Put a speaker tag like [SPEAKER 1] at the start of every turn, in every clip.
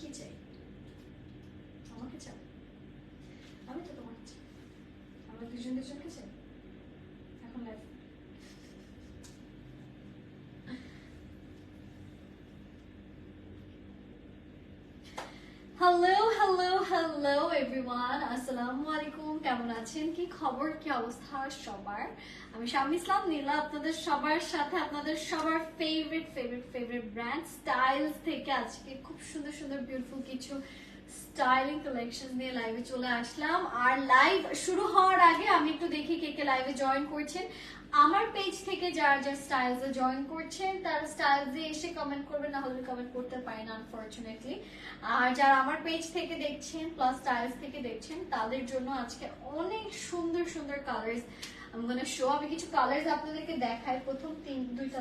[SPEAKER 1] কি চাই? আমাকে চাও? আমি তো তোমাকে চাই। আমরা দুজন দুজনকে চাই? হ্যালো হ্যালো হ্যালো এভরিওয়ান আসসালামু আলাইকুম কেমন আছেন? কি খবর, কি অবস্থা সবার? আমি শামি ইসলাম, নীলা আপনাদের সবার সাথে, আপনাদের সবার favourite favourite favourite brand Styles থেকে আজকে খুব সুন্দর সুন্দর বিউটিফুল কিছু স্টাইলিং কালেকশন নিয়ে লাইভে চলে আসলাম। আর লাইভ শুরু হওয়ার আগে আমি একটু দেখি কে কে লাইভে জয়েন করছেন। আমার পেজ থেকে যারা যারা স্টাইলসে জয়েন করছেন, তারা স্টাইলসে এসে কমেন্ট করবেন না হলে কমেন্ট করতে পারেন আনফরচুনেটলি আর যারা আমার পেজ থেকে দেখছেন প্লাস স্টাইলস থেকে দেখছেন, তাদের জন্য আজকে অনেক সুন্দর সুন্দর কালার্স আমি শো আমি কিছু কালার্স আপনাদেরকে দেখাই। প্রথম তিন, দুইটা।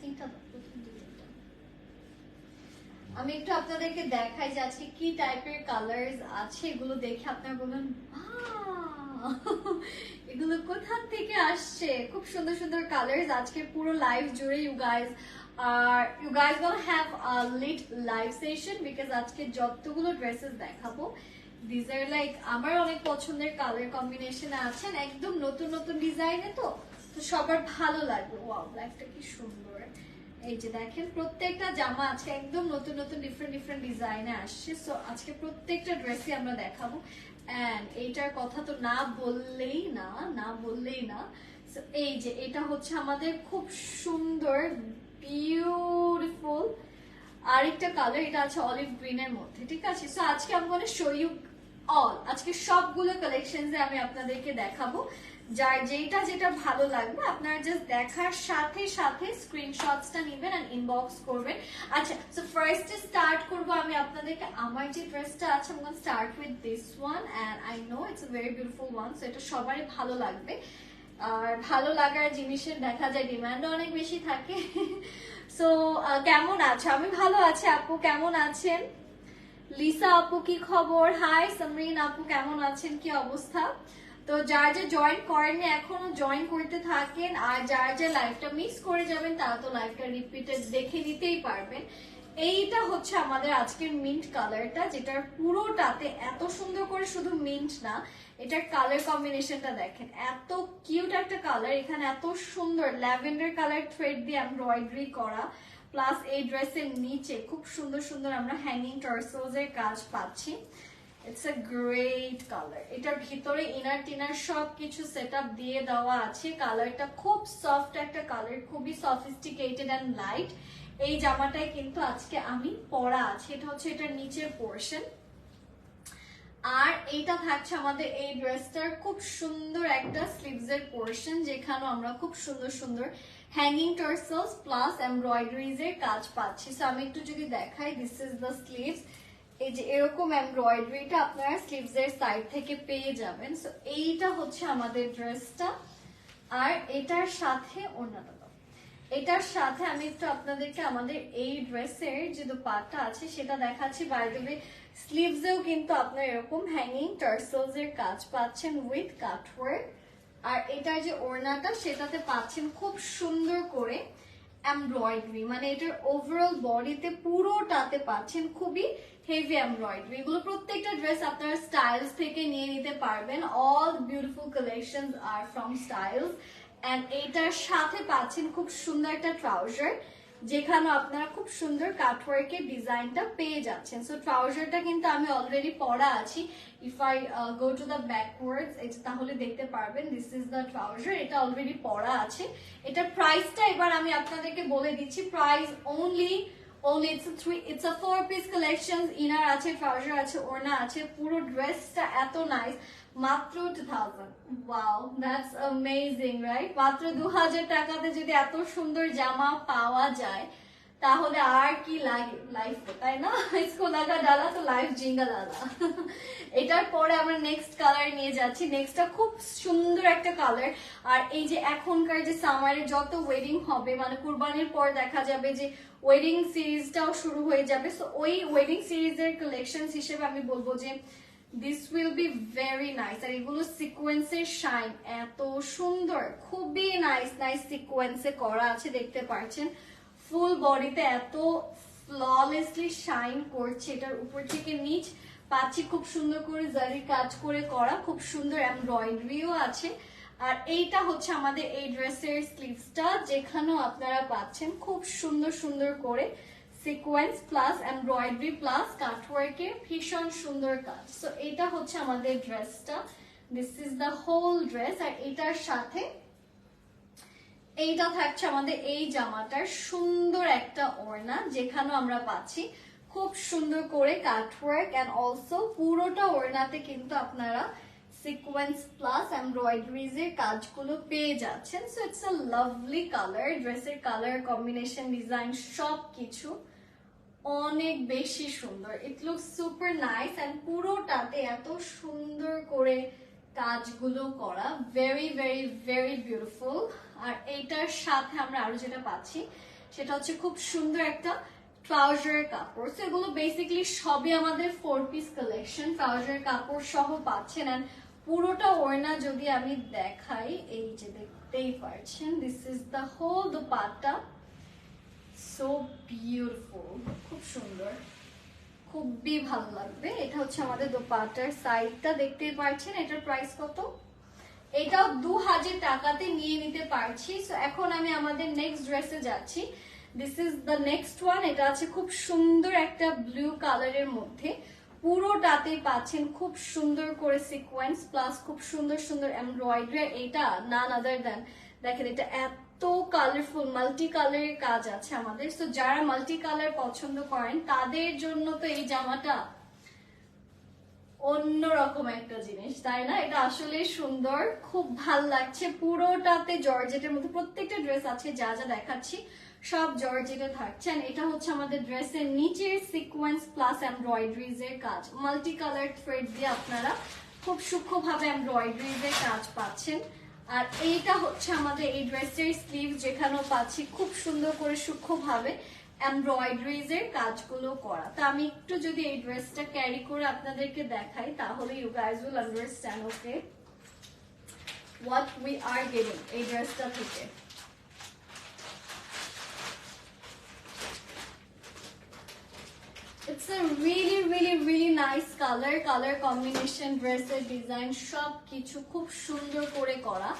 [SPEAKER 1] তিনটা দাও, প্রথম দুইটা দাও। আমি একটু আপনাদেরকে দেখাই যে আজকে কি টাইপের কালার্স আছে, এগুলো দেখে আপনারা "Wow! এগুলো কোথা থেকে আসছে? খুব সুন্দর সুন্দর কালার্স আজকে পুরো লাইভ জুড়ে you guys are you guys gonna have a lit live session because আজকে যতগুলো ড্রেসেস দেখাবো দিজ আর লাইক আমার অনেক পছন্দের কালার কম্বিনেশনে আছেন একদম নতুন নতুন ডিজাইনে তো তো সবার ভালো লাগবে। ওয়াও ব্ল্যাকটা কি সুন্দর। এই যে দেখেন, প্রত্যেকটা জামা আজকে একদম নতুন নতুন ডিফারেন্ট ডিফারেন্ট ডিজাইনে আসছে। সো আজকে প্রত্যেকটা ড্রেসই আমরা দেখাবো। এন্ড এইটার কথা তো না বললেই না না বললেই না। এই যে এটা হচ্ছে আমাদের খুব সুন্দর বিউটিফুল আরেকটা কালার এটা আছে অলিভ গ্রিন এর মধ্যে, ঠিক আছে? সো আজকে আমি শো ইউ অল আজকে সবগুলো কালেকশনস আমি আপনাদেরকে দেখাবো। যার যেটা যেটা ভালো লাগবে, আপনার জাস্ট দেখার সাথে সাথে স্ক্রিনশটসটা নেবেন এন্ড ইনবক্স করবেন। আচ্ছা সো ফার্স্ট স্টার্ট করব আমি আপনাদেরকে। আমার যে ড্রেসটা আছে আমি start with this one and I know it's a very beautiful one so এটা সবারই ভালো লাগবে। আর ভালো লাগার জিনিসের দেখা যায় ডিমান্ড অনেক বেশি থাকে। সো কেমন আছো? আমি ভালো আছি আপু, কেমন আছেন? লিসা আপু, কি খবর? হাই সমরিন আপু, কেমন আছেন? কি অবস্থা? তো যারা যা জয়েন করেননি এখনও জয়েন করতে থাকেন, আর যারা যা লাইভটা মিস করে যাবেন, তারা তো লাইভটা রিপিটেড দেখে নিতেই পারবেন। এইটা হচ্ছে আমাদের আজকের মিন্ট কালারটা যেটার পুরোটাতে এত সুন্দর করে শুধু মিন্ট না, এটার কালার কম্বিনেশনটা দেখেন। এত কিউট একটা কালার এখানে এত সুন্দর ল্যাভেন্ডার কালার থ্রেড দিয়ে এমব্রয়ডারি করা প্লাস এই ড্রেসের নিচে খুব সুন্দর সুন্দর আমরা হ্যাঙ্গিং টার্সেলস এর কাজ পাচ্ছি। ইটস আ গ্রেট কালার এটার ভিতরে ইনার টিনার সব কিছু সেট দিয়ে দেওয়া আছে। কালারটা খুব সফট একটা কালার খুবই সফিস্টিকেটেড অ্যান্ড লাইট এই জামাটাই কিন্তু আজকে আমি পরা আছে। এটা হচ্ছে এটার নিচের পোর্শন আর এইটা থাকছে আমাদের এই ড্রেসটার খুব সুন্দর একটা স্লিভস এর পোর্শন যেখানে আমরা খুব সুন্দর সুন্দর হ্যাঙ্গিং টার্সেলস প্লাস এমব্রয়ডারিজ এর কাজ পাচ্ছি। সো আমি একটু যদি দেখাই দিস ইজ দ্য স্লিভস এই যে এরকম এমব্রয়ডারিটা আপনারা স্লিভস এর সাইড থেকে পেয়ে যাবেন। সো এইটা হচ্ছে আমাদের ড্রেসটা আর এটার সাথে অন্যটা এটার সাথে আমি একটু আপনাদেরকে আমাদের এই ড্রেসের যে দোপাট্টা আছে, সেটা দেখাচ্ছি। বাইরে স্লিভসেও কিন্তু আপনার এরকম হ্যাঙ্গিং টার্সেলস এর কাজ পাচ্ছেন উইথ কাটওয়ার্ক আর এটার যে ওড়নাটা, সেটাতে পাচ্ছেন খুব সুন্দর করে এমব্রয়ডারি মানে এটার ওভারঅল বডিতে পুরোটাতে পাচ্ছেন খুবই হেভি এমব্রয়ডারি এগুলো প্রত্যেকটা ড্রেস আপনারা স্টাইলস থেকে নিয়ে নিতে পারবেন। All beautiful collection are from Styles and এটার সাথে পাচ্ছেন খুব সুন্দর একটা ট্রাউজার যেখানে আপনারা খুব সুন্দর কাটওয়ার্কের ডিজাইনটা পেয়ে যাচ্ছেন। সো ট্রাউজারটা কিন্তু আমি অলরেডি পরা আছি। If I go to the backwards এটা তাহলে দেখতে পারবেন দিস ইজ দ্য ট্রাউজার এটা অলরেডি পরা আছে। এটার প্রাইসটা এবার আমি আপনাদেরকে বলে দিচ্ছি। Price only only it's a three it's a four piece collections inner আছে ট্রাউজার আছে ওড়না আছে পুরো ড্রেসটা এত নাইস মাত্র two thousand wow that's amazing right মাত্র দু হাজার টাকাতে যদি এত সুন্দর জামা পাওয়া যায় তাহলে আর কি লাগে লাইফে তাই না? ইসকো লাগা ডালা তো লাইফ জিঙ্গা ডালা। এটার পরে আমরা নেক্সট কালার নিয়ে যাচ্ছি। নেক্সটটা খুব সুন্দর একটা কালার আর এই যে এখনকার যে সামারে যত ওয়েডিং হবে মানে কুরবানির পর দেখা যাবে যে ওয়েডিং সিরিজটাও শুরু হয়ে যাবে। সো ওই ওয়েডিং সিরিজের কালেকশন হিসেবে আমি বলব যে this will be very nice আর এগুলো সিকোয়েন্সের শাইন এত সুন্দর। খুবই নাইস নাইস সিকোয়েন্সে করা আছে, দেখতে পাচ্ছেন ফুল বডিতে এত ফ্ললেসলি শাইন করছে এটার উপর থেকে নিচ। পাচ্ছি খুব সুন্দর করে জারির কাজ করে করা, খুব সুন্দর এমব্রয়ডারিও আছে। আর এইটা হচ্ছে আমাদের এই ড্রেসের স্লিভসটা যেখানেও আপনারা পাচ্ছেন খুব সুন্দর সুন্দর করে সিকোয়েন্স প্লাস এমব্রয়ডারি প্লাস কাটওয়ার্কের ভীষণ সুন্দর কাজ। সো এটা হচ্ছে আমাদের ড্রেসটা this is the whole dress আর এটার সাথে এইটা থাকছে আমাদের এই জামাটার সুন্দর একটা ওড়না যেখানে আমরা পাচ্ছি খুব সুন্দর করে কাটওয়ার্ক অ্যান্ড অলসো পুরোটা ওড়নাতে কিন্তু আপনারা সিকোয়েন্স প্লাস এমব্রয়ডারিজ এর কাজগুলো পেয়ে যাচ্ছেন। So it's a lovely colour ড্রেসের কালার কম্বিনেশন ডিজাইন সব কিছু অনেক বেশি সুন্দর। It look super nice and পুরোটাতে এত সুন্দর করে কাজগুলো করা। ভেরি ভেরি ভেরি বিউটিফুল আর এইটার সাথে আমরা আরও যেটা পাচ্ছি সেটা হচ্ছে খুব সুন্দর একটা ট্রাউজার কাপড়। So, এগুলো বেসিক্যালি সবই আমাদের ফোর পিস কালেকশন ট্রাউজার কাপড় সহ পাচ্ছেন। And পুরোটা ওড়না যদি আমি দেখাই এই যে দেখতেই পারছেন this is the whole dupatta so beautiful খুব সুন্দর খুবই ভালো লাগবে। এটা হচ্ছে আমাদের দোপাটার সাইডটা দেখতেই পারছেন এটার প্রাইস কত? এটাও দু হাজার টাকাতে নিয়ে নিতে পারছি। সো এখন আমি আমাদের নেক্সট ড্রেসে যাচ্ছি। This is the next one এটা আছে খুব সুন্দর একটা ব্লু কালারের মধ্যে। পুরোটাতে পাচ্ছেন খুব সুন্দর করে সিকোয়েন্স প্লাস খুব সুন্দর সুন্দর এমব্রয়ডারি এটা নান আদার দেন দেখেন এটা এত কালারফুল মাল্টি কালারের কাজ আছে আমাদের। সো যারা মাল্টি কালার পছন্দ করেন, তাদের জন্য তো এই জামাটা অন্যরকম একটা জিনিস, তাই না? এটা আসলে সুন্দর, খুব ভালো লাগছে। পুরোটাতে জর্জেটের মধ্যে প্রত্যেকটা ড্রেস আছে যা যা দেখাচ্ছি, সব জর্জেটে থাকছে। এটা হচ্ছে আমাদের ড্রেসের নিচের সিকোয়েন্স প্লাস এমব্রয়ডারিজ এর কাজ। মাল্টি কালার থ্রেড দিয়ে আপনারা খুব সূক্ষ্মভাবে এমব্রয়ডারিজ এর কাজ পাচ্ছেন। আর এইটা হচ্ছে আমাদের এই ড্রেসের স্লিভ যেখানেও পাচ্ছি, খুব সুন্দর করে সূক্ষ্মভাবে। এমব্রয়ডারিজ এর কাজগুলো করা। তা আমি একটু যদি এই ড্রেসটা ক্যারি করে আপনাদেরকে দেখাই, তাহলে you guys will understand okay what we are getting এই ড্রেসটা থেকে। It's a really really really nice colour colour combination ড্রেসের ডিজাইন সব কিছু খুব সুন্দর করে করা।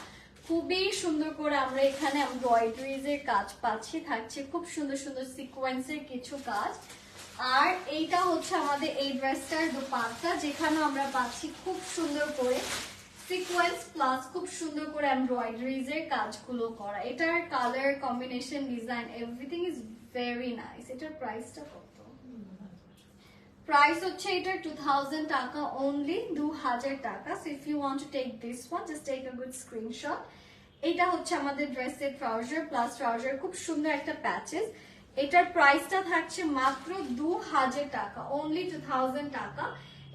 [SPEAKER 1] খুবই সুন্দর করে আমরা এখানে এমব্রয়ডারিজ এর কাজ পাচ্ছি, থাকছে খুব সুন্দর সুন্দর সিকোয়েন্সের কিছু কাজ। আর এইটা হচ্ছে আমাদের এই ড্রেসটার দোপাট্টা, যেখানে আমরা পাচ্ছি খুব সুন্দর করে সিকোয়েন্স প্লাস খুব সুন্দর করে এমব্রয়ডারিজ এর কাজগুলো করা। এটার colour combination design everything is very nice এটার প্রাইসটা প্রাইস হচ্ছে এটার টু থাউজেন্ড টাকা অনলি দু হাজার টাকা। So if you want to take this one just take a good screenshot এটা হচ্ছে আমাদের ড্রেসের ট্রাউজার প্লাস ট্রাউজার খুব সুন্দর একটা প্যাচেস এটার প্রাইসটা থাকছে মাত্র দু হাজার টাকা অনলি টু থাউজেন্ড টাকা।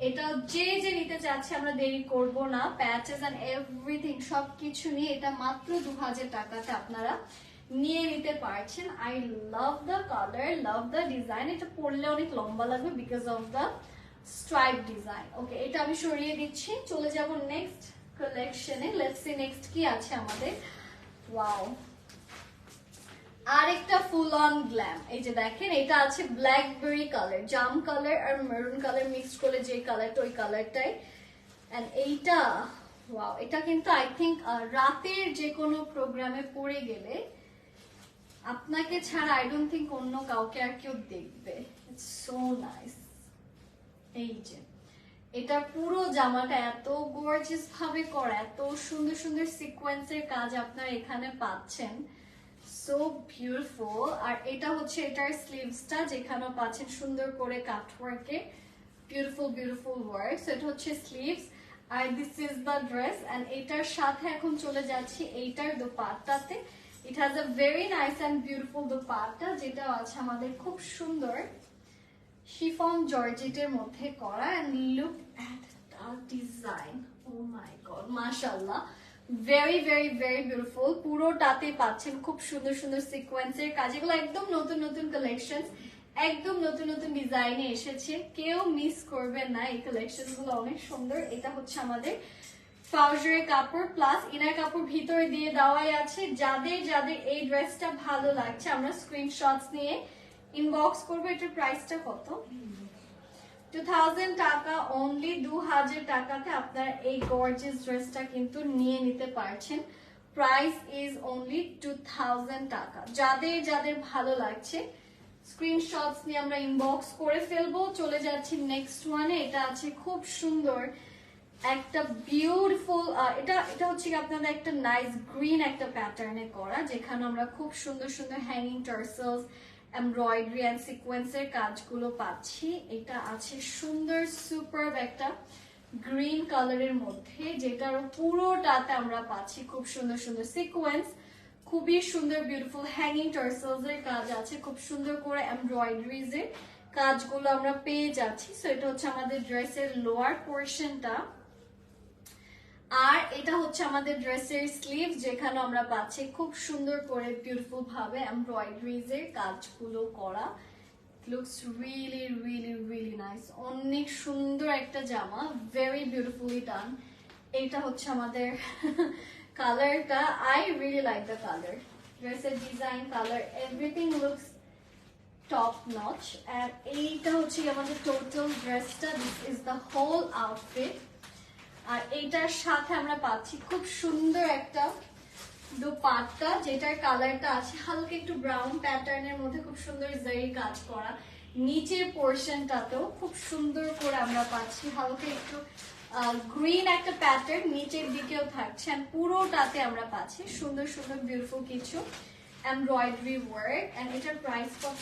[SPEAKER 1] এটা যে যে নিতে চাচ্ছে আমরা দেরি করব না। প্যাচেস অ্যান্ড এভরিথিং সব কিছু নিয়ে এটা মাত্র দু হাজার টাকাতে আপনারা নিয়ে নিতে পারছেন। I love the colour love the design এটা পরলে অনেক লম্বা লাগবে because of the stripe design okay এটা আমি সরিয়ে দিচ্ছি। চলে যাব নেক্সট কালেকশনে লেটস সি নেক্সট কি আছে আমাদের। ওয়াও আরেকটা ফুল অন গ্ল্যাম এই যে দেখেন, এটা আছে ব্ল্যাকবেরি কালার জাম কালার আর মেরুন কালার মিক্সড করে যে কালারটা ওই কালারটাই এন্ড এইটা ওয়াও এটা কিন্তু আই থিঙ্ক রাতের যে কোনো প্রোগ্রামে পড়ে গেলে আপনাকে ছাড়া আই ডোন্ট থিঙ্ক অন্য কাউকে আর কেউ দেখবে। সো নাইস এই যে, এটা পুরো জামাটা এত গর্জিয়াস ভাবে করা, এত সুন্দর সুন্দর সিকোয়েন্সের কাজ আপনারা এখানে পাচ্ছেন। সো বিউটিফুল আর এটা হচ্ছে এটার স্লিভসটা যেখানে পাচ্ছেন সুন্দর করে কাটওয়ার্কে বিউটিফুল বিউটিফুল ওয়ার্ক এটা হচ্ছে sleeves R this is the dress and এটার সাথে এখন চলে যাচ্ছি এইটার দোপাট্টাতে। It has a very nice and beautiful dupatta যেটা আছে আমাদের খুব সুন্দর। শিফন জর্জেটের মধ্যে করা and look at the design oh my god মাশাআল্লাহ। ভেরি ভেরি ভেরি বিউটিফুল পুরোটাতে পাচ্ছেন খুব সুন্দর সুন্দর সিকোয়েন্সের কাজ। একদম নতুন নতুন কালেকশন একদম নতুন নতুন ডিজাইনে এসেছে। কেউ মিস করবেন না এই কালেকশনগুলো। অনেক সুন্দর। এটা হচ্ছে আমাদের ট্রাউজারের কাপড় প্লাস ইনার কাপড় ভিতরে দিয়ে দেওয়াই আছে। যাদের যাদের এই ড্রেসটা ভালো লাগছে, আমরা স্ক্রিনশটস নিয়ে ইনবক্স করব এটার প্রাইসটা কত? টু থাউজেন্ড টাকা অনলি দু হাজার টাকাতে এই গর্জিয়াস ড্রেসটা কিন্তু নিয়ে নিতে পারছেন। Price is only two thousand টাকা। যাদের যাদের ভালো লাগছে স্ক্রিনশটস নিয়ে আমরা ইনবক্স করে ফেলব। চলে যাচ্ছি ওয়ানে এটা আছে খুব সুন্দর একটা বিউটিফুল এটা এটা হচ্ছে আপনাদের একটা নাইস গ্রিন একটা প্যাটার্নে করা, যেখানে আমরা খুব সুন্দর সুন্দর হ্যাঙ্গিং টার্সেলস এমব্রয়ডারি অ্যান্ড সিকোয়েন্সের কাজগুলো পাচ্ছি। এটা আছে সুন্দর সুপার একটা গ্রিন কালারের মধ্যে, যেটার পুরোটাতে আমরা পাচ্ছি খুব সুন্দর সুন্দর সিকোয়েন্স খুবই সুন্দর বিউটিফুল হ্যাঙ্গিং টার্সেলস এর কাজ আছে, খুব সুন্দর করে এমব্রয়ডারিজ এর কাজগুলো আমরা পেয়ে যাচ্ছি। সো এটা হচ্ছে আমাদের ড্রেসের লোয়ার পোর্শনটা আর এটা হচ্ছে আমাদের ড্রেসের স্লিভ, যেখানে আমরা পাচ্ছি খুব সুন্দর করে বিউটিফুল ভাবে এমব্রয়ডারিজ এর কাজগুলো করা। Looks really really really nice অনেক সুন্দর একটা জামা ভেরি বিউটিফুলি ডান এটা হচ্ছে আমাদের কালারটা I really like the colour ড্রেসের design colour everything looks top notch আর এইটা হচ্ছে আমাদের টোটাল ড্রেসটা this is the whole outfit আর এইটার সাথে আমরা পাচ্ছি খুব সুন্দর একটা দোপাট্টা, যেটার কালারটা আছে হালকা একটু ব্রাউন প্যাটার্নের মধ্যে খুব সুন্দর জারি কাজ করা। নিচের পোর্শনটাতেও খুব সুন্দর করে আমরা পাচ্ছি হালকা একটু গ্রিন একটা প্যাটার্ন নিচের দিকেও থাকছে আর পুরোটাতে আমরা পাচ্ছি সুন্দর সুন্দর বিউটিফুল কিছু এমব্রয়ডারি ওয়ার্ক এন্ড এটার প্রাইস কত?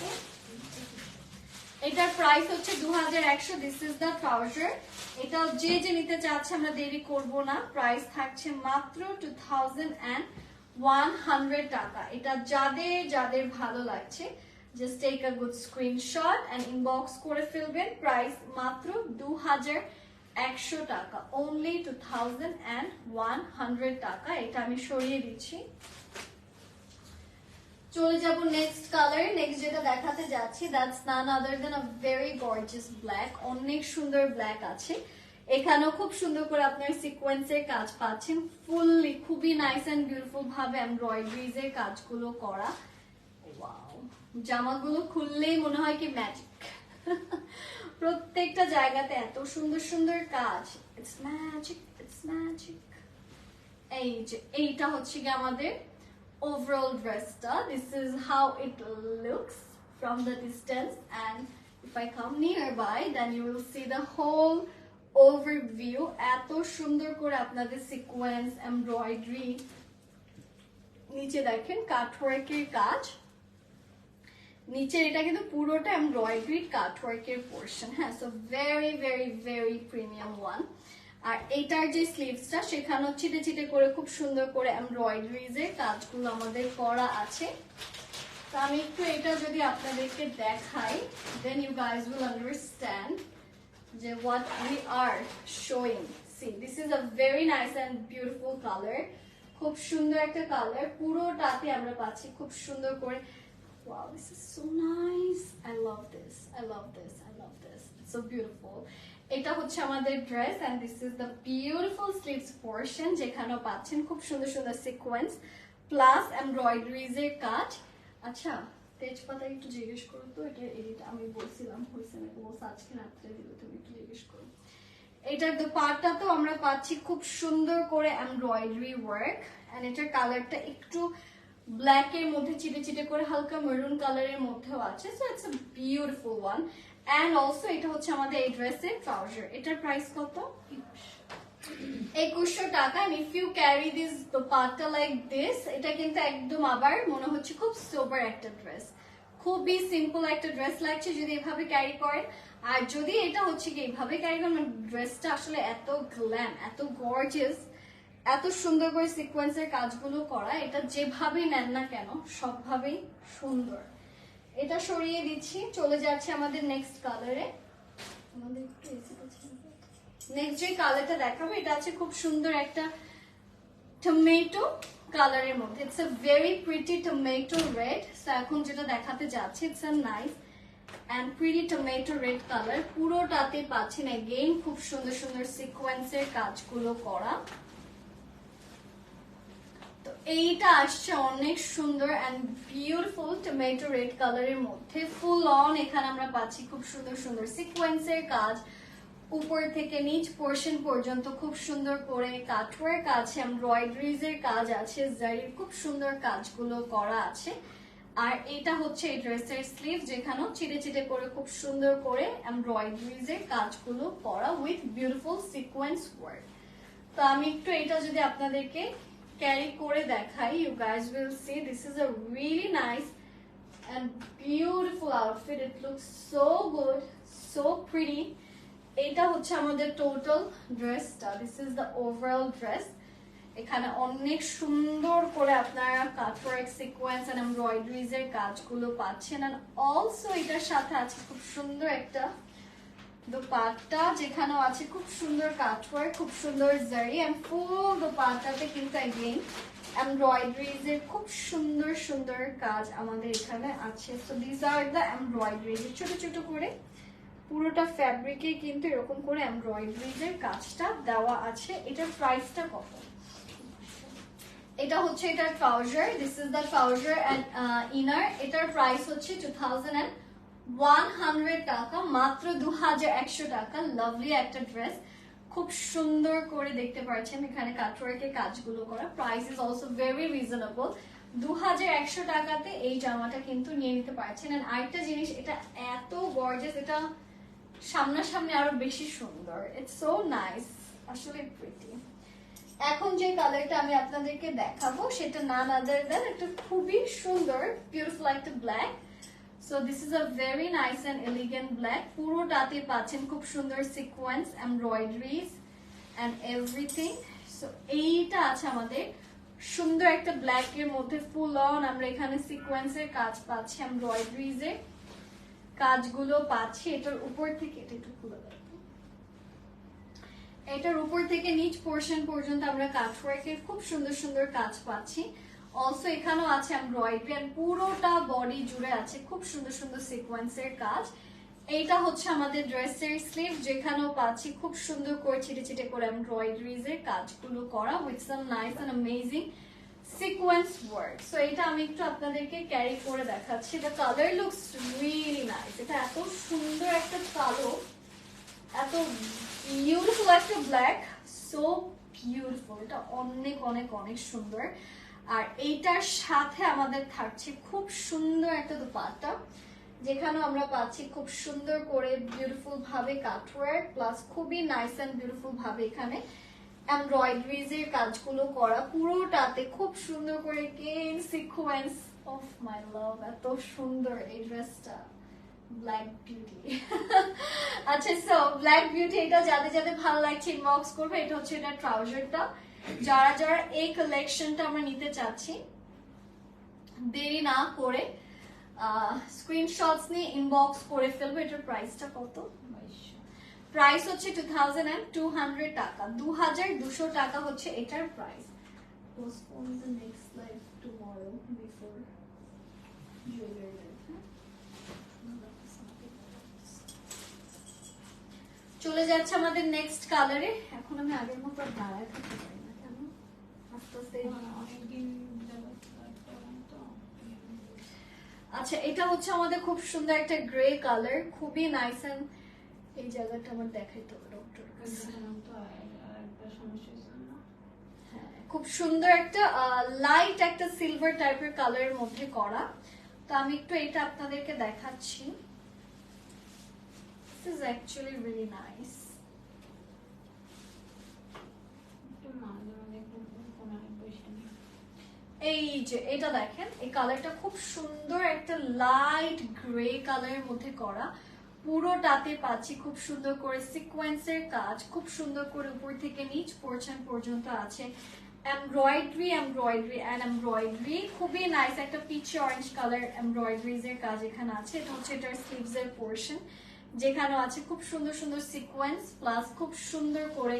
[SPEAKER 1] এটার প্রাইস হচ্ছে দু হাজার একশো দিস ইজ দ্য ট্রাউজার এটা যে যে নিতে চাচ্ছে আমরা দেরি করব না। প্রাইস থাকছে মাত্র টু থাউজেন্ড টাকা। এটা যাদের যাদের ভালো লাগছে just take a good screenshot and inbox করে ফেলবেন। প্রাইস মাত্র দু হাজার একশো টাকা। Only two thousand and one hundred টাকা। এটা আমি সরিয়ে দিচ্ছি। চলে যাব নেক্সট কালার নেক্সট যেটা দেখাতে যাচ্ছি that's none other than a very gorgeous black অনেক সুন্দর ব্ল্যাক আছে। এখানেও খুব সুন্দর করে আপনার সিকোয়েন্সের কাজ পাচ্ছেন। ফুললি খুবই নাইস এন্ড বিউটিফুল ভাবে এমব্রয়ডারিজ এর কাজগুলো করা। জামাগুলো খুললেই মনে হয় কি ম্যাজিক প্রত্যেকটা জায়গাতে এত সুন্দর সুন্দর কাজ। ইটস ম্যাজিক ইটস ম্যাজিক এই যে, এইটা হচ্ছে কি আমাদের overall dressটা this is how it looks from the distance and if I come nearby then you will see the whole overview এত সুন্দর করে আপনাদের সিকোয়েন্স এমব্রয়ডারি নিচে দেখেন কাটওয়ার্কের কাজ নিচে এটা কিন্তু পুরোটা এমব্রয়ডারি কাটওয়ার্কের পোর্শন হ্যাঁ so very very very premium one আর এইটার যে স্লিভসটা সেখানেও চিটে চিটে করে খুব সুন্দর করে এমব্রয়ডারিজ কাজগুলো আমাদের করা আছে তো আমি একটু এটা যদি আপনাদেরকে দেখাই then you guys will understand যে what we are showing see this is a very nice and beautiful colour খুব সুন্দর একটা কালার পুরোটাতে আমরা পাচ্ছি খুব সুন্দর করে Wow, this is so nice. I love this. I love this. I love this. It's so beautiful. এটা হচ্ছে আমাদের dress and this is the beautiful sleeves portion যেখানেও পাচ্ছেন খুব সুন্দর সুন্দর সিকোয়েন্স প্লাস এমব্রয়ডারিজ এর কাজ। আচ্ছা তেজপাতা একটু জিজ্ঞেস করো তো, এটা এডিট আমি বলছিলাম, হয়েছে নাকি? বলছে আজকে রাত্রে দিলে, তুমি একটু জিজ্ঞেস করো। এটার দোপাট্টাতেও আমরা পাচ্ছি খুব সুন্দর করে এমব্রয়ডারি ওয়ার্ক এন্ড এটার কালারটা একটু ব্ল্যাক এর মধ্যে, চিটে চিটে করে, হালকা মেরুন কালারের মধ্যেও আছে। So it's a beautiful one and also এটা হচ্ছে আমাদের এই ড্রেসের ট্রাউজার এটার প্রাইস কত? একুশশো টাকা। And if you carry this dupatta like this এটা কিন্তু একদম আবার মনে হচ্ছে খুব সোবার একটা ড্রেস খুবই সিম্পল একটা ড্রেস লাগছে যদি এভাবে ক্যারি করেন। আর যদি এটা হচ্ছে কি এইভাবে ক্যারি করেন ড্রেসটা আসলে এত গ্ল্যাম এত গর্জিয়াস এত সুন্দর করে সিকোয়েন্সের কাজগুলো করা, এটা যেভাবেই নেন না কেন, সবভাবেই সুন্দর। এটা সরিয়ে দিচ্ছি, চলে যাচ্ছে আমাদের নেক্সট কালারে নেক্সট যে কালারটা দেখাবো, এটা আছে খুব সুন্দর একটা টমেটো কালারের মধ্যে। It's a very pretty tomato red so এখন যেটা দেখাতে যাচ্ছে it's a nice and pretty tomato red colour পুরোটাতে পাচ্ছেন এগেইন খুব সুন্দর সুন্দর সিকোয়েন্সের কাজগুলো করা। তো এইটা আসছে অনেক সুন্দর অ্যান্ড বিউটিফুল টমেটো রেড কালারের মধ্যে। ফুল অন এখানে আমরা পাচ্ছি খুব সুন্দর সুন্দর সিকোয়েন্সের কাজ। উপর থেকে নিচ পোর্শন পর্যন্ত খুব সুন্দর করে কাঠওয়ার্ক আছে এমব্রয়ডারিজ এর কাজ আছে জারির খুব সুন্দর কাজগুলো করা আছে। আর এটা হচ্ছে এই ড্রেসের স্লিভ যেখানেও চিটে চিটে করে, খুব সুন্দর করে এমব্রয়ডারিজ এর কাজগুলো করা উইথ বিউটিফুল সিকোয়েন্স ওয়ার্ক তো আমি একটু এটা যদি আপনাদেরকে ক্যারি করে দেখাই you guys will see this is a really nice and beautiful outfit. It looks so good, so pretty. এটা হচ্ছে আমাদের টোটাল ড্রেসটা this is the overall dress এখানে অনেক সুন্দর করে আপনারা কাটওয়ার্ক সিকোয়েন্স এন্ড এমব্রয়ডারিজ এর কাজগুলো পাচ্ছেন। এন্ড অলসো এটার সাথে আছে খুব সুন্দর একটা দোপাট্টা যেখানেও আছে খুব সুন্দর কাটওয়ার্ক খুব সুন্দর জারি এন্ড ফুল দোপাট্টাতে কিন্তু এগেইন এমব্রয়ডারিজ এর খুব সুন্দর সুন্দর কাজ আমাদের এখানে আছে। So this are the embroideries ছোট ছোট করে পুরোটা ফ্যাব্রিকে কিন্তু এরকম করে এমব্রয়ডারিজ এর কাজটা দেওয়া আছে। এটার প্রাইসটা কত? এটা হচ্ছে এটার trouser this is the trouser and inner এটার প্রাইস হচ্ছে two thousand and one hundred টাকা, মাত্র দু হাজার একশো টাকা লাভলি একটা ড্রেস খুব সুন্দর করে দেখতে পাচ্ছেন এখানে কাটওয়ার্কের কাজগুলো করা। Price is also very reasonable দু হাজার একশো টাকাতে এই জামাটা কিন্তু নিয়ে নিতে পারছেন। আর আরেকটা জিনিস, এটা এত গর্জেস এটা সামনাসামনি আরও বেশি সুন্দর। ইটস সো নাইস আসলে প্রিটি এখন যে কালারটা আমি আপনাদেরকে দেখাবো, সেটা নান আদার দেন একটা খুবই সুন্দর বিউটিফুল একটা black so this is a very nice and elegant black পুরোটাতে পাচ্ছেন খুব সুন্দর sequence embroideries and everything so এইটা আছে আমাদের সুন্দর একটা ব্ল্যাক এর মধ্যে ফুল অন আমরা এখানে সিকোয়েন্সের কাজ পাচ্ছি এমব্রয়ডারিজ এর কাজগুলো পাচ্ছি। এটার উপর থেকে, এটা একটু খুলে দেবো এটার উপর থেকে নিচ পোর্শন পর্যন্ত আমরা কাটওয়ার্কের খুব সুন্দর সুন্দর কাজ পাচ্ছি। অলসো এখানেও আছে এমব্রয়ডারি এন্ড পুরোটা বডি জুড়ে আছে খুব সুন্দর সুন্দর সিকোয়েন্সের কাজ। এইটা হচ্ছে আমাদের ড্রেসের স্লিভ যেখানেও পাচ্ছি খুব সুন্দর করে ছিটে ছিটে করে এমব্রয়ডারিজ এর কাজগুলো করা with some nice and amazing sequence work so এটা আমি একটু আপনাদেরকে ক্যারি করে দেখাচ্ছি। The colour looks really nice এটা এত সুন্দর একটা কালো, এত বিউটিফুল একটা ব্ল্যাক সো বিউটিফুল এটা অনেক অনেক অনেক সুন্দর। আর এইটার সাথে আমাদের থাকছে খুব সুন্দর একটা দোপাট্টা যেখানে আমরা পাচ্ছি খুব সুন্দর করে বিউটিফুল ভাবে কাটওয়ার্ক প্লাস খুবই নাইস অ্যান্ড বিউটিফুল ভাবে এখানে এমব্রয়ডারিজ এর কাজগুলো করা, পুরোটাতে খুব সুন্দর করে গেন সিকোয়েন্স অফ মাই লাভ এত সুন্দর এই ড্রেসটা ব্ল্যাক বিউটি আচ্ছা সো ব্ল্যাক বিউটি এটা যাদের যাদের ভালো লাগছে ইনবক্স করবে, এটা হচ্ছে এটা ট্রাউজারটা যারা যারা এই কালেকশনটা আমরা নিতে চাচ্ছি, দেরি না করে স্ক্রিনশটস নিয়ে ইনবক্স করে ফেলব। এটার প্রাইসটা কত? প্রাইস হচ্ছে two thousand and two hundred টাকা দু হাজার দুশো টাকা হচ্ছে এটার প্রাইস postpone হ্যাঁ? চলে যাচ্ছে আমাদের নেক্সট কালারে এখন আমি আগের মতো দাঁড়ায় থাকতে পারি আচ্ছা এটা হচ্ছে আমাদের খুব সুন্দর একটা গ্রে কালার খুবই নাইস এন্ড এই জায়গাটা আমার দেখাইতে হবে ডক্টর খুব সুন্দর একটা লাইট একটা সিলভার টাইপের কালারের মধ্যে করা। তো আমি একটু এটা আপনাদেরকে দেখাচ্ছি। This is actually really nice. এই যে, এটা দেখেন, এই কালারটা খুব সুন্দর একটা লাইট গ্রে কালারের মধ্যে করা। পুরোটাতে পাচ্ছি খুব সুন্দর করে সিকোয়েন্সের কাজ, খুব সুন্দর করে উপর থেকে নিচ পোর্শন পর্যন্ত আছে। এমব্রয়ডারি এমব্রয়ডারি অ্যান্ড এমব্রয়ডারি খুবই নাইস একটা পিচ অরেঞ্জ কালার এমব্রয়ডারিজ এর কাজ এখানে আছে। এটা হচ্ছে এটার স্লিভস এর পোর্শন যেখানে আছে খুব সুন্দর সুন্দর সিকোয়েন্স প্লাস খুব সুন্দর করে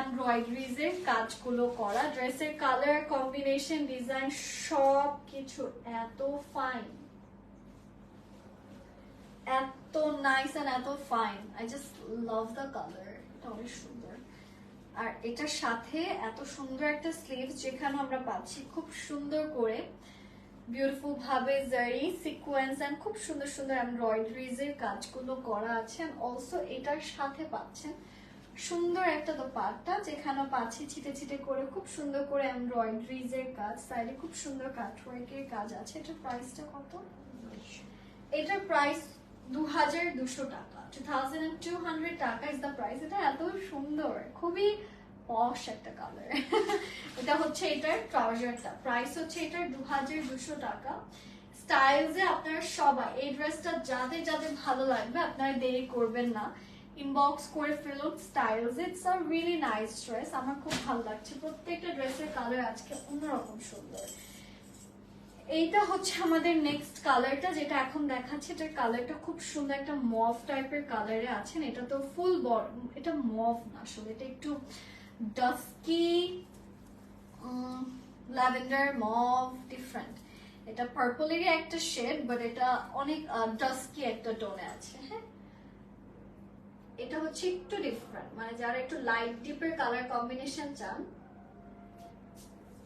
[SPEAKER 1] এমব্রয়ডারিজ কাজগুলো করা, ড্রেসের কালার কম্বিনেশন ডিজাইন সব কিছু এত ফাইন এত নাইস এন্ড এত fine I just love the colour এটা অনেক সুন্দর। আর এটার সাথে এত সুন্দর একটা স্লিভস যেখানে আমরা পাচ্ছি খুব সুন্দর করে বিউটিফুল ভাবে জারি সিকোয়েন্স এন্ড খুব সুন্দর সুন্দর এমব্রয়ডারিজ এর কাজগুলো করা আছে। অলসো এটার সাথে পাচ্ছেন সুন্দর একটা দোপাট্টা, যেখানে পাচ্ছি ছিটে ছিটে করে খুব সুন্দর করে এমব্রয়ডারিজ এর কাজ সাইডে খুব সুন্দর কাটওয়ার্ক এর কাজ আছে। এটার প্রাইসটা কত? এটার প্রাইস দু হাজার দুশো টাকা। টু থাউজেন্ড টু হান্ড্রেড টাকা ইজ দ্য প্রাইস এটা এত সুন্দর, খুবই পশ একটা কালার এটা হচ্ছে এটার ট্রাউজারটা প্রাইস হচ্ছে এটার দু হাজার দুশো টাকা। স্টাইলসে আপনারা সবাই, এই ড্রেসটা যাদের যাদের ভালো লাগবে, আপনারা দেরি করবেন না। ইনবক্স করে ফেলুন Styles it's a really nice dress আমার খুব ভালো লাগছে। প্রত্যেকটা ড্রেসের কালার আজকে অন্যরকম সুন্দর। এইটা হচ্ছে আমাদের নেক্সট কালারটা যেটা এখন দেখাচ্ছে। এটার কালারটা খুব সুন্দর। একটা মভ টাইপের কালারে আছেন। এটা তো ফুল এটা মভ না আসলে। এটা একটু ডাস্কি ল্যাভেন্ডার মভ ডিফারেন্ট এটা পার্পলেরই একটা শেড বাট এটা অনেক ডাস্কি একটা টোনে আছে। হ্যাঁ? এটা হচ্ছে একটু ডিফারেন্ট মানে যারা একটু লাইট ডিপের কালার কম্বিনেশন চান,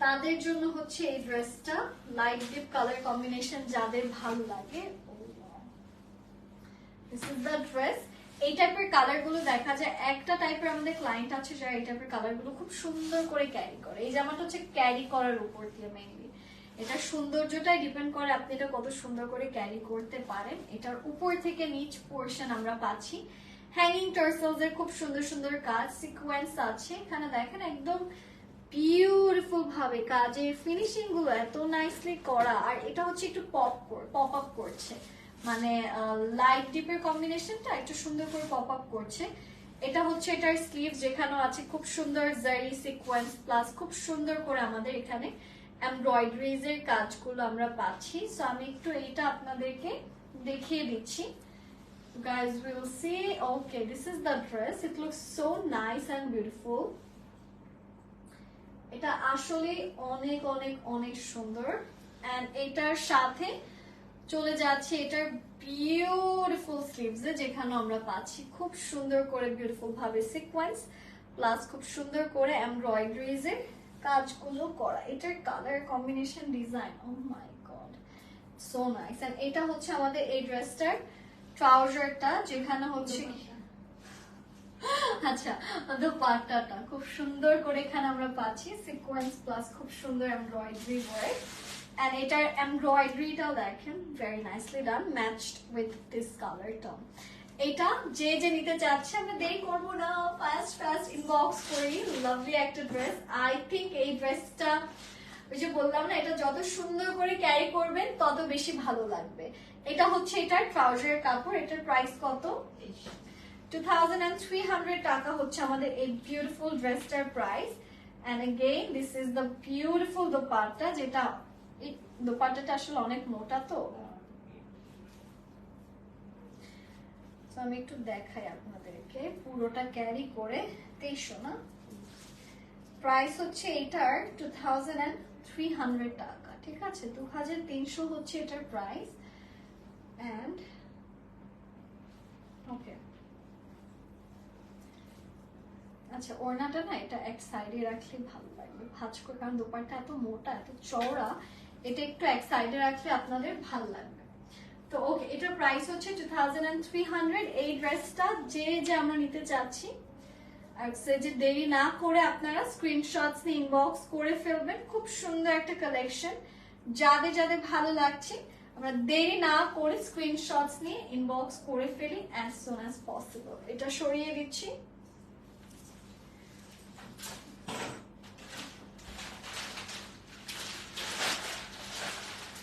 [SPEAKER 1] তাদের জন্য হচ্ছে এই ড্রেসটা লাইট ডিপ কালার কম্বিনেশন যাদের ভালো লাগে দিস ড্রেস এই টাইপের কালারগুলো দেখা যায়, একটা টাইপের আমাদের ক্লায়েন্ট আছে যারা এই টাইপের কালারগুলো খুব সুন্দর করে ক্যারি করে। এই জামাটা হচ্ছে ক্যারি করার উপর দিয়ে মেইনলি এটা সৌন্দর্যটাই ডিপেন্ড করে আপনি এটা কত সুন্দর করে ক্যারি করতে পারেন। এটার উপর থেকে নিচ পোর্শন আমরা পাচ্ছি। হ্যাঙ্গিং টার্সেলস এর খুব সুন্দর সুন্দর কাজ সিকোয়েন্স আছে। এখানে দেখেন একদম বিউটিফুল ভাবে কাজের ফিনিশিংগুলো এত নাইসলি করা। আর এটা হচ্ছে একটু পপ পপ আপ করছে। মানে লাইট ডিপের কম্বিনেশনটা একটু সুন্দর করে পপ আপ করছে। এটা হচ্ছে এটার স্লিভ যেখানেও আছে খুব সুন্দর জারি সিকোয়েন্স প্লাস খুব সুন্দর করে আমাদের এখানে এমব্রয়ডারিজ এর কাজগুলো আমরা পাচ্ছি। সো আমি একটু এইটা আপনাদেরকে দেখিয়ে দিচ্ছি। Guys will see, okay, this is the dress. It looks so nice and beautiful. এটা আসলে অনেক অনেক অনেক সুন্দর। এন্ড এটার সাথে চলে যাচ্ছে এটার বিউটিফুল স্লিভস যেখানে আমরা পাচ্ছি খুব সুন্দর করে বিউটিফুল ভাবে সিকোয়েন্স প্লাস খুব সুন্দর করে এমব্রয়ডারিজ এর কাজগুলো করা। এটার colour combination design oh my god so nice and এটা হচ্ছে আমাদের এই ড্রেসটার ট্রাউজারটা যেখানে হচ্ছে আচ্ছা খুব সুন্দর করে এখানে আমরা পাচ্ছি। সিকোয়েন্স খুব সুন্দর এমব্রয়ডারিটাও দেখেন নাইসলি ডান ম্যাচড এটা যে যে নিতে চাচ্ছে দেরি করব না। করি। লাভলি একটা ড্রেস আই থিঙ্ক এই ড্রেসটা ওই যে বললাম না, এটা যত সুন্দর করে ক্যারি করবেন, তত বেশি ভালো লাগবে। এটা হচ্ছে এটার ট্রাউজারের কাপড়, এটার প্রাইস কত? টু টাকা হচ্ছে আমাদের এই বিউটিফুল ড্রেসটার price and again this is the beautiful dupatta, যেটা দোপাট্টাটা আসলে অনেক মোটা তো। আমি একটু দেখাই আপনাদেরকে। পুরোটা ক্যারি করে তেইশশো, না? প্রাইস হচ্ছে এটার two thousand and three hundred টাকা, ঠিক আছে? দু হাজার তিনশো হচ্ছে এটার প্রাইস অ্যান্ড ওকে আচ্ছা ওড়নাটা না এটা এক সাইডে রাখলে ভালো লাগবে। ভাজ করে, কারণ দোপারটা এত মোটা, এত চওড়া, এটা একটু এক সাইডে রাখলে আপনাদের ভালো লাগবে। তো ওকে, এটার প্রাইস হচ্ছে টু এই ড্রেসটা যে যে আমরা নিতে চাচ্ছি, আর যে দেরি না করে আপনারা স্ক্রিনশটস ইনবক্স করে ফেলবেন। খুব সুন্দর একটা কালেকশন যাদের যাদের ভালো লাগছে আমরা দেরি না করে স্ক্রিনশটস নিয়ে ইনবক্স করে ফেলি অ্যাজ সুন অ্যাজ পসিবল এটা সরিয়ে দিচ্ছি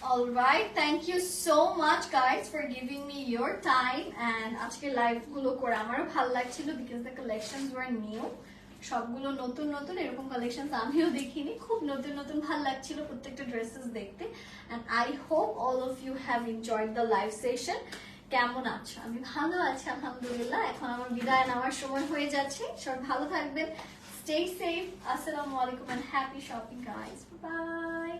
[SPEAKER 1] Alright, thank you so much guys for giving me your time and আজকে লাইভগুলো করে আমারও ভালো লাগছিল because the collections were new সবগুলো নতুন নতুন, এরকম কালেকশন আমিও দেখিনি। খুব নতুন নতুন ভালো লাগছিল প্রত্যেকটা ড্রেসেস দেখতে। And I hope all of you have enjoyed the live session কেমন আছো? আমি ভালো আছি, আলহামদুলিল্লাহ। এখন আমার বিদায় নেওয়ার সময় হয়ে যাচ্ছে। সব ভালো থাকবেন। Stay safe আসসালামু আলাইকুম and happy shopping, guys. Bye